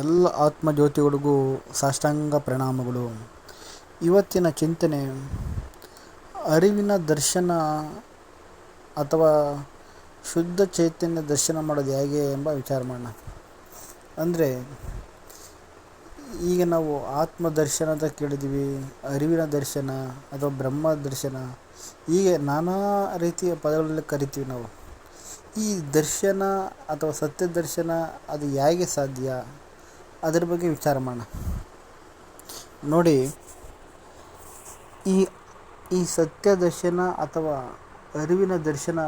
ಎಲ್ಲ ಆತ್ಮಜ್ಯೋತಿಗಳಿಗೂ ಸಾಷ್ಟಾಂಗ ಪ್ರಣಾಮಗಳು. ಇವತ್ತಿನ ಚಿಂತನೆ, ಅರಿವಿನ ದರ್ಶನ ಅಥವಾ ಶುದ್ಧ ಚೈತನ್ಯ ದರ್ಶನ ಮಾಡೋದು ಹೇಗೆ ಎಂಬ ವಿಚಾರ ಮಾಡೋಣ. ಅಂದರೆ, ಈಗ ನಾವು ಆತ್ಮ ದರ್ಶನದ ಅಂತ ಕೇಳಿದ್ದೀವಿ, ಅರಿವಿನ ದರ್ಶನ ಅಥವಾ ಬ್ರಹ್ಮ ದರ್ಶನ, ಹೀಗೆ ನಾನಾ ರೀತಿಯ ಪದಗಳಲ್ಲಿ ಕರಿತೀವಿ ನಾವು. ಈ ದರ್ಶನ ಅಥವಾ ಸತ್ಯ ದರ್ಶನ ಅದು ಹೇಗೆ ಸಾಧ್ಯ? ಅದರ ಬಗ್ಗೆ ವಿಚಾರ ಮಾಡೋಣ. ನೋಡಿ, ಈ ಈ ಸತ್ಯ ದರ್ಶನ ಅಥವಾ ಅರಿವಿನ ದರ್ಶನ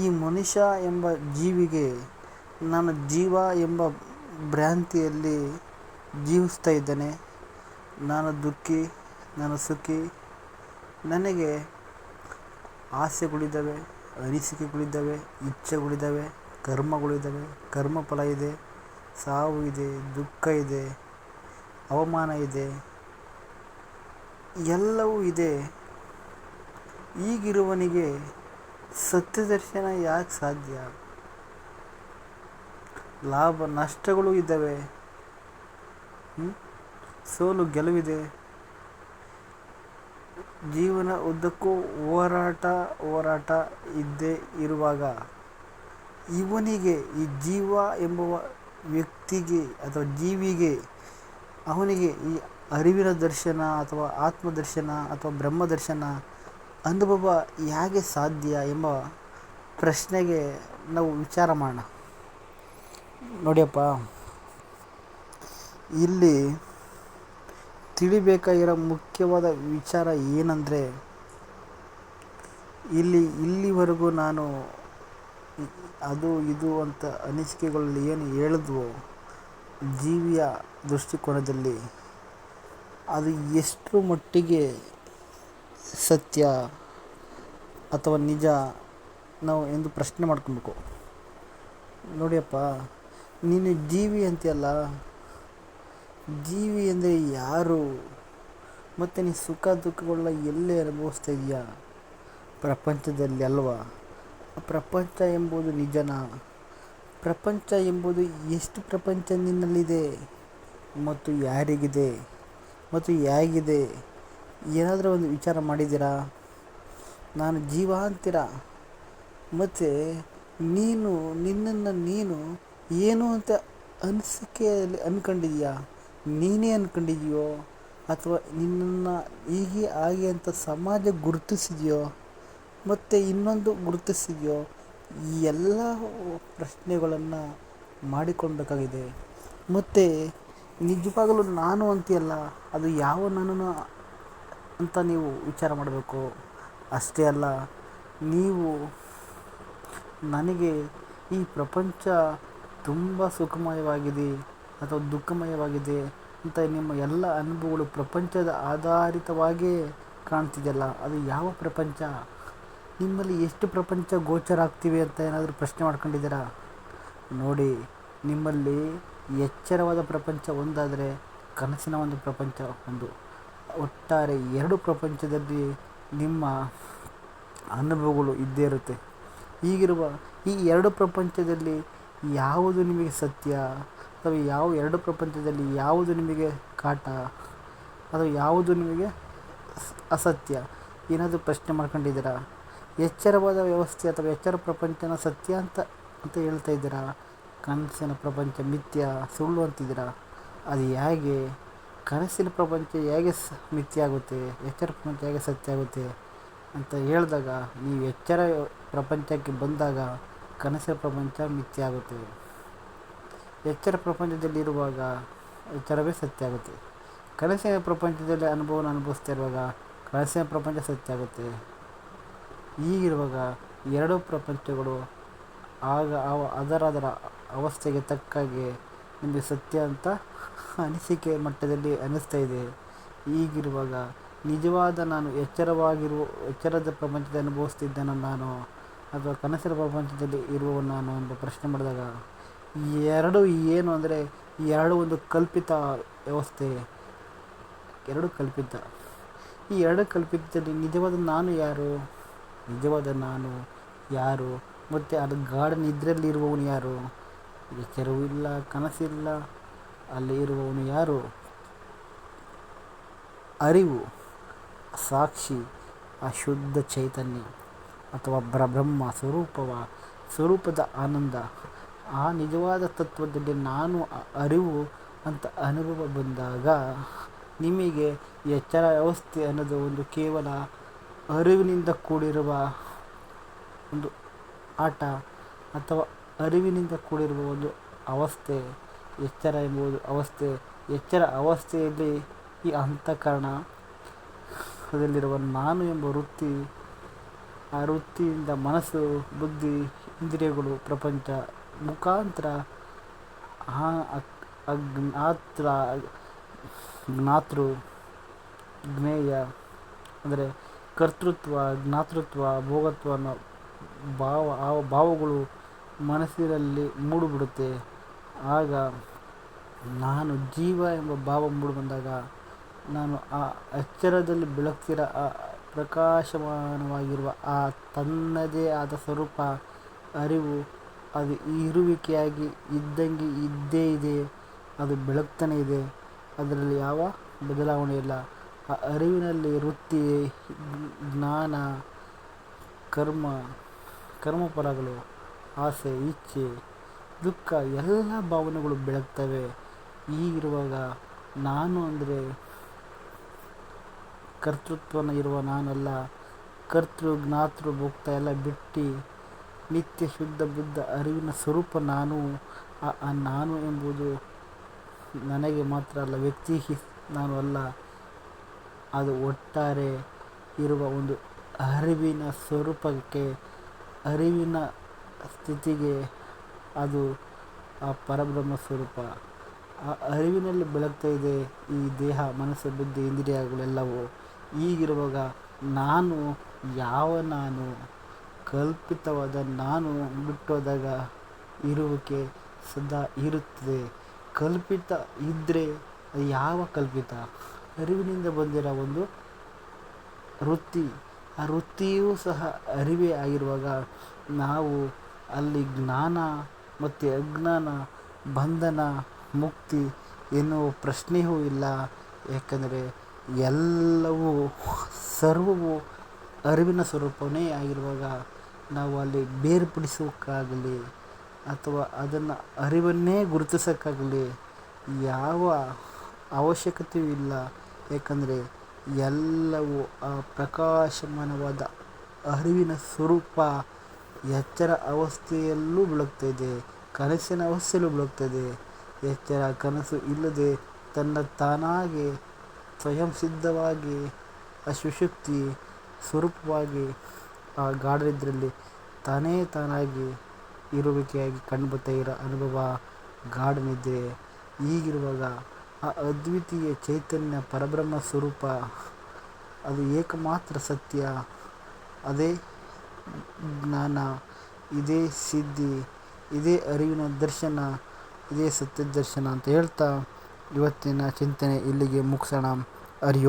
ಈ ಮನುಷ್ಯ ಎಂಬ ಜೀವಿಗೆ ನಾನು ಜೀವ ಎಂಬ ಭ್ರಾಂತಿಯಲ್ಲಿ ಜೀವಿಸ್ತಾ ಇದ್ದೇನೆ. ನಾನು ದುಃಖಿ ನಾನು ಸುಖಿ, ನನಗೆ ಆಸೆಗಳಿದ್ದಾವೆ, ಅನಿಸಿಕೆಗಳಿದ್ದಾವೆ, ಇಚ್ಛೆಗಳಿದ್ದಾವೆ, ಕರ್ಮಗಳಿದ್ದಾವೆ, ಕರ್ಮಫಲ ಇದೆ. ಸಾವು ಇದೆ, ದುಃಖ ಇದೆ, ಅವಮಾನ ಇದೆ, ಎಲ್ಲವೂ ಇದೆ. ಈಗಿರುವವನಿಗೆ ಸತ್ಯದರ್ಶನ ಯಾಕೆ ಸಾಧ್ಯ? ಲಾಭ, ನಷ್ಟಗಳು ಇದ್ದಾವೆ. ಸೋಲು, ಗೆಲುವಿದೆ. ಜೀವನ ಉದ್ದಕ್ಕೂ ಹೋರಾಟ ಹೋರಾಟ ಇದ್ದೇ ಇರುವಾಗ, ಇವನಿಗೆ ಈ ಜೀವ ಎಂಬುವ ವ್ಯಕ್ತಿಗೆ ಅಥವಾ ಜೀವಿಗೆ, ಅವನಿಗೆ ಈ ಅರಿವಿನ ದರ್ಶನ ಅಥವಾ ಆತ್ಮದರ್ಶನ ಅಥವಾ ಬ್ರಹ್ಮದರ್ಶನ ಅನುಭವ ಹೇಗೆ ಸಾಧ್ಯ ಎಂಬ ಪ್ರಶ್ನೆಗೆ ನಾವು ವಿಚಾರ ಮಾಡೋಣ. ನೋಡಿಯಪ್ಪ, ಇಲ್ಲಿ ತಿಳಿಬೇಕಾಗಿರೋ ಮುಖ್ಯವಾದ ವಿಚಾರ ಏನಂದರೆ, ಇಲ್ಲಿ ಇಲ್ಲಿವರೆಗೂ ನಾನು ಅದು ಇದು ಅಂತ ಅನಿಸಿಕೆಗಳಲ್ಲಿ ಏನು ಹೇಳಿದ್ವೋ ಜೀವಿಯ ದೃಷ್ಟಿಕೋನದಲ್ಲಿ ಅದು ಎಷ್ಟು ಮಟ್ಟಿಗೆ ಸತ್ಯ ಅಥವಾ ನಿಜ ನಾವು ಎಂದು ಪ್ರಶ್ನೆ ಮಾಡ್ಕೊಬೇಕು. ನೋಡಿಯಪ್ಪ, ನೀನು ಜೀವಿ ಅಂತೀಯಲ್ಲ, ಜೀವಿ ಅಂದರೆ ಯಾರು? ಮತ್ತು ನೀನು ಸುಖ ದುಃಖಗಳನ್ನ ಎಲ್ಲೇ ಅನುಭವಿಸ್ತಾ ಇದೆಯಾ? ಪ್ರಪಂಚದಲ್ಲಿ ಅಲ್ವಾ? ಪ್ರಪಂಚ ಎಂಬುದು ನಿಜನಾ? ಪ್ರಪಂಚ ಎಂಬುದು ಎಷ್ಟು ಪ್ರಪಂಚ ನಿನ್ನಲ್ಲಿದೆ ಮತ್ತು ಯಾರಿಗಿದೆ? ಮತ್ತು ಹೇಗಿದೆ? ಏನಾದರೂ ಒಂದು ವಿಚಾರ ಮಾಡಿದ್ದೀರಾ? ನಾನು ಜೀವ ಅಂತೀರ ಮತ್ತು ನೀನು, ನಿನ್ನನ್ನು ನೀನು ಏನು ಅಂತ ಅನಿಸಿಕೆಯಲ್ಲಿ ಅಂದ್ಕೊಂಡಿದೀಯಾ ನೀನೇ ಅಂದ್ಕೊಂಡಿದೆಯೋ ಅಥವಾ ನಿನ್ನನ್ನು ಹೀಗೆ ಹಾಗೆ ಅಂತ ಸಮಾಜ ಗುರುತಿಸಿದೆಯೋ? ಮತ್ತು ಇನ್ನೊಂದು ಗುರುತಿಸಿದೆಯೋ? ಈ ಎಲ್ಲ ಪ್ರಶ್ನೆಗಳನ್ನು ಮಾಡಿಕೊಳ್ಬೇಕಾಗಿದೆ ಮತ್ತು ನಿಜವಾಗಲೂ ನಾನು ಅಂತೀಯಲ್ಲ, ಅದು ಯಾವ ನಾನು ಅಂತ ನೀವು ವಿಚಾರ ಮಾಡಬೇಕು? ಅಷ್ಟೇ ಅಲ್ಲ, ನೀವು ನನಗೆ ಈ ಪ್ರಪಂಚ ತುಂಬ ಸುಖಮಯವಾಗಿದೆ ಅಥವಾ ದುಃಖಮಯವಾಗಿದೆ ಅಂತ ನಿಮ್ಮ ಎಲ್ಲ ಅನುಭವಗಳು ಪ್ರಪಂಚದ ಆಧಾರಿತವಾಗಿಯೇ ಕಾಣ್ತಿದೆಯಲ್ಲ, ಅದು ಯಾವ ಪ್ರಪಂಚ? ನಿಮ್ಮಲ್ಲಿ ಎಷ್ಟು ಪ್ರಪಂಚ ಗೋಚರ ಆಗ್ತೀವಿ ಅಂತ ಏನಾದರೂ ಪ್ರಶ್ನೆ ಮಾಡ್ಕೊಂಡಿದ್ದೀರಾ? ನೋಡಿ, ನಿಮ್ಮಲ್ಲಿ ಎಚ್ಚರವಾದ ಪ್ರಪಂಚ ಒಂದಾದರೆ ಕನಸಿನ ಒಂದು ಪ್ರಪಂಚ ಒಂದು. ಒಟ್ಟಾರೆ ಎರಡು ಪ್ರಪಂಚದಲ್ಲಿ ನಿಮ್ಮ ಅನುಭವಗಳು ಇದ್ದೇ ಇರುತ್ತೆ. ಈಗಿರುವ ಈ ಎರಡು ಪ್ರಪಂಚದಲ್ಲಿ ಯಾವುದು ನಿಮಗೆ ಸತ್ಯ? ಅಥವಾ ಯಾವ ಎರಡು ಪ್ರಪಂಚದಲ್ಲಿ ಯಾವುದು ನಿಮಗೆ ಕಾಟ? ಅಥವಾ ಯಾವುದು ನಿಮಗೆ ಅಸತ್ಯ? ಏನಾದರೂ ಪ್ರಶ್ನೆ ಮಾಡ್ಕೊಂಡಿದ್ದೀರಾ? ಎಚ್ಚರವಾದ ವ್ಯವಸ್ಥೆ ಅಥವಾ ಎಚ್ಚರ ಪ್ರಪಂಚನ ಸತ್ಯ ಅಂತ ಅಂತ ಹೇಳ್ತಾ ಇದ್ದೀರಾ? ಕನಸಿನ ಪ್ರಪಂಚ ಮಿಥ್ಯ, ಸುಳ್ಳು ಅಂತಿದ್ದೀರಾ? ಅದು ಹೇಗೆ, ಕನಸಿನ ಪ್ರಪಂಚ ಹೇಗೆ ಸ, ಮಿಥ್ಯ ಆಗುತ್ತೆ, ಎಚ್ಚರ ಪ್ರಪಂಚ ಹೇಗೆ ಸತ್ಯ ಆಗುತ್ತೆ ಅಂತ ಹೇಳಿದಾಗ, ನೀವು ಎಚ್ಚರ ಪ್ರಪಂಚಕ್ಕೆ ಬಂದಾಗ ಕನಸಿನ ಪ್ರಪಂಚ ಮಿಥ್ಯ ಆಗುತ್ತೆ. ಎಚ್ಚರ ಪ್ರಪಂಚದಲ್ಲಿರುವಾಗ ಎಚ್ಚರವೇ ಸತ್ಯ ಆಗುತ್ತೆ. ಕನಸಿನ ಪ್ರಪಂಚದಲ್ಲಿ ಅನುಭವನ ಅನುಭವಿಸ್ತಾ ಇರುವಾಗ ಕನಸಿನ ಪ್ರಪಂಚ ಸತ್ಯ ಆಗುತ್ತೆ. ಹೀಗಿರುವಾಗ ಎರಡೂ ಪ್ರಪಂಚಗಳು ಆಗ ಅವ ಅದರದರ ಅವಸ್ಥೆಗೆ ತಕ್ಕಾಗೆ ನಿಮಗೆ ಸತ್ಯ ಅಂತ ಅನಿಸಿಕೆ ಮಟ್ಟದಲ್ಲಿ ಅನ್ನಿಸ್ತಾ ಇದೆ. ಈಗಿರುವಾಗ ನಿಜವಾದ ನಾನು ಎಚ್ಚರವಾಗಿರುವ ಎಚ್ಚರದ ಪ್ರಪಂಚದ ಅನುಭವಿಸ್ತಿದ್ದನ ನಾನು ಅಥವಾ ಕನಸಿನ ಪ್ರಪಂಚದಲ್ಲಿ ಇರುವ ನಾನು ಎಂಬ ಪ್ರಶ್ನೆ ಮಾಡಿದಾಗ ಎರಡು ಏನು ಅಂದರೆ ಎರಡು ಒಂದು ಕಲ್ಪಿತ ವ್ಯವಸ್ಥೆ. ಎರಡು ಕಲ್ಪಿತ. ಈ ಎರಡು ಕಲ್ಪಿತದಲ್ಲಿ ನಿಜವಾದ ನಾನು ಯಾರು? ನಿಜವಾದ ನಾನು, ಯಾರು? ಮತ್ತು ಅದು ಗಾಢ ನಿದ್ರೆಯಲ್ಲಿರುವವನು ಯಾರು? ಎಚ್ಚರವೂ ಇಲ್ಲ ಕನಸಿಲ್ಲ ಅಲ್ಲಿ ಇರುವವನು ಯಾರು? ಅರಿವು, ಸಾಕ್ಷಿ ಆ ಶುದ್ಧ ಚೈತನ್ಯ ಅಥವಾ ಬ್ರಹ್ಮ ಸ್ವರೂಪವ, ಸ್ವರೂಪದ ಆನಂದ. ಆ ನಿಜವಾದ ತತ್ವದಲ್ಲಿ ನಾನು ಅರಿವು ಅಂತ ಅನುಭವ ಬಂದಾಗ ನಿಮಗೆ ಎಚ್ಚರ ವ್ಯವಸ್ಥೆ ಅನ್ನೋದು ಒಂದು ಕೇವಲ ಅರಿವಿನಿಂದ ಕೂಡಿರುವ ಒಂದು ಆಟ ಅಥವಾ ಅರಿವಿನಿಂದ ಕೂಡಿರುವ ಒಂದು ಅವಸ್ಥೆ, ಎಚ್ಚರ ಎಂಬುದು ಅವಸ್ಥೆ. ಎಚ್ಚರ ಅವಸ್ಥೆಯಲ್ಲಿ ಈ ಅಂತಃಕರಣ ಅದರಲ್ಲಿರುವ ನಾನು ಎಂಬ ವೃತ್ತಿ, ಆ ವೃತ್ತಿಯಿಂದ ಮನಸ್ಸು, ಬುದ್ಧಿ, ಇಂದ್ರಿಯಗಳು, ಪ್ರಪಂಚ ಮುಖಾಂತರ ಆ ಅಜ್ಞಾತ್ರ ಜ್ಞಾತೃ, ಜ್ಞೇಯ, ಅಂದರೆ ಕರ್ತೃತ್ವ, ಜ್ಞಾತೃತ್ವ, ಭೋಗತ್ವ ಅನ್ನೋ ಭಾವ, ಆ ಭಾವಗಳು ಮನಸ್ಸಿನಲ್ಲಿ ಮೂಡಿಬಿಡುತ್ತೆ. ಆಗ ನಾನು ಜೀವ ಎಂಬ ಭಾವ ಮೂಡಿಬಂದಾಗ ನಾನು ಆ ಅಚ್ಚರದಲ್ಲಿ ಬೆಳಗ್ತಿರ, ಆ ಪ್ರಕಾಶಮಾನವಾಗಿರುವ ಆ ತನ್ನದೇ ಆದ ಸ್ವರೂಪ, ಅರಿವು, ಅದು ಇರುವಿಕೆಯಾಗಿ ಇದ್ದಂಗೆ ಇದ್ದೇ ಇದೆ. ಅದು ಬೆಳಗ್ತಾನೆ ಇದೆ. ಅದರಲ್ಲಿ ಯಾವ ಬದಲಾವಣೆ ಇಲ್ಲ. ಅರಿವಿನಲ್ಲಿ ವೃತ್ತಿ, ಜ್ಞಾನ, ಕರ್ಮ, ಕರ್ಮಫಲಗಳು, ಆಸೆ, ಇಚ್ಛೆ, ದುಃಖ ಎಲ್ಲ ಭಾವನೆಗಳು ಬೆಳಗ್ತವೆ. ಈಗಿರುವಾಗ ನಾನು ಅಂದರೆ ಕರ್ತೃತ್ವನ ಇರುವ ನಾನಲ್ಲ. ಕರ್ತೃ, ಜ್ಞಾತೃ, ಭೋಕ್ತ ಎಲ್ಲ ಬಿಟ್ಟು ನಿತ್ಯ ಶುದ್ಧ ಬುದ್ಧ ಅರಿವಿನ ಸ್ವರೂಪ ನಾನು. ಆ ನಾನು ಎಂಬುದು ನನಗೆ ಮಾತ್ರ ಅಲ್ಲ, ವ್ಯಕ್ತಿ ನಾನು ಅಲ್ಲ. ಅದು ಒಟ್ಟಾರೆ ಇರುವ ಒಂದು ಅರಿವಿನ ಸ್ವರೂಪಕ್ಕೆ, ಅರಿವಿನ ಸ್ಥಿತಿಗೆ ಅದು ಆ ಪರಬ್ರಹ್ಮ ಸ್ವರೂಪ. ಆ ಅರಿವಿನಲ್ಲಿ ಬೆಳಗ್ತಾ ಇದೆ ಈ ದೇಹ, ಮನಸ್ಸು, ಬುದ್ಧಿ, ಇಂದ್ರಿಯಗಳೆಲ್ಲವೂ. ಹೀಗಿರುವಾಗ ನಾನು ಯಾವ ನಾನು, ಕಲ್ಪಿತವಾದ ನಾನು ಬಿಟ್ಟೋದಾಗ ಇರುವಿಕೆ ಸದಾ ಇರುತ್ತದೆ. ಕಲ್ಪಿತ ಇದ್ದರೆ ಯಾವ ಕಲ್ಪಿತ? ಅರಿವಿನಿಂದ ಬಂದಿರೋ ಒಂದು ವೃತ್ತಿ, ಆ ವೃತ್ತಿಯೂ ಸಹ ಅರಿವೇ ಆಗಿರುವಾಗ ನಾವು ಅಲ್ಲಿ ಜ್ಞಾನ ಮತ್ತು ಅಜ್ಞಾನ, ಬಂಧನ, ಮುಕ್ತಿ ಎನ್ನುವ ಪ್ರಶ್ನೆಯೂ ಇಲ್ಲ. ಯಾಕಂದರೆ ಎಲ್ಲವೂ ಸರ್ವವು ಅರಿವಿನ ಸ್ವರೂಪವೇ ಆಗಿರುವಾಗ ನಾವು ಅಲ್ಲಿ ಬೇರ್ಪಡಿಸೋಕ್ಕಾಗಲಿ ಅಥವಾ ಅದನ್ನು ಅರಿವನ್ನೇ ಗುರುತಿಸೋಕ್ಕಾಗಲಿ ಯಾವ ಅವಶ್ಯಕತೆಯೂ ಇಲ್ಲ. ಯಾಕಂದರೆ ಎಲ್ಲವೂ ಆ ಪ್ರಕಾಶಮಾನವಾದ ಅರಿವಿನ ಸ್ವರೂಪ ಎಚ್ಚರ ಅವಸ್ಥೆಯಲ್ಲೂ ಬೆಳಗ್ತಾ ಇದೆ ಕನಸಿನ ಅವಸ್ಥೆಯಲ್ಲೂ ಬೆಳಗ್ತಾ ಇದೆ ಎಚ್ಚರ ಕನಸು ಇಲ್ಲದೆ ತನ್ನ ತಾನಾಗೆ ಸ್ವಯಂ ಸಿದ್ಧವಾಗಿ ಆ ಸುಷುಪ್ತಿ ಸ್ವರೂಪವಾಗಿ ಆ ಗಾಢನಿದ್ರೆಯಲ್ಲಿ ತಾನೇ ತಾನಾಗಿ ಇರುವಿಕೆಯಾಗಿ ಕಂಡುಬರ್ತಾ ಇರೋ ಅನುಭವ ಗಾಢನಿದ್ರೆ. ಹೀಗಿರುವಾಗ ಆ ಅದ್ವಿತೀಯ ಚೈತನ್ಯ ಪರಬ್ರಹ್ಮ ಸ್ವರೂಪ, ಅದು ಏಕಮಾತ್ರ ಸತ್ಯ. ಅದೇ ಜ್ಞಾನ, ಇದೇ ಸಿದ್ಧಿ, ಇದೇ ಅರಿವಿನ ದರ್ಶನ, ಇದೇ ಸತ್ಯ ದರ್ಶನ ಅಂತ ಹೇಳ್ತಾ ಇವತ್ತಿನ ಚಿಂತನೆ ಇಲ್ಲಿಗೆ ಮುಗಿಸೋಣ. ಹರಿ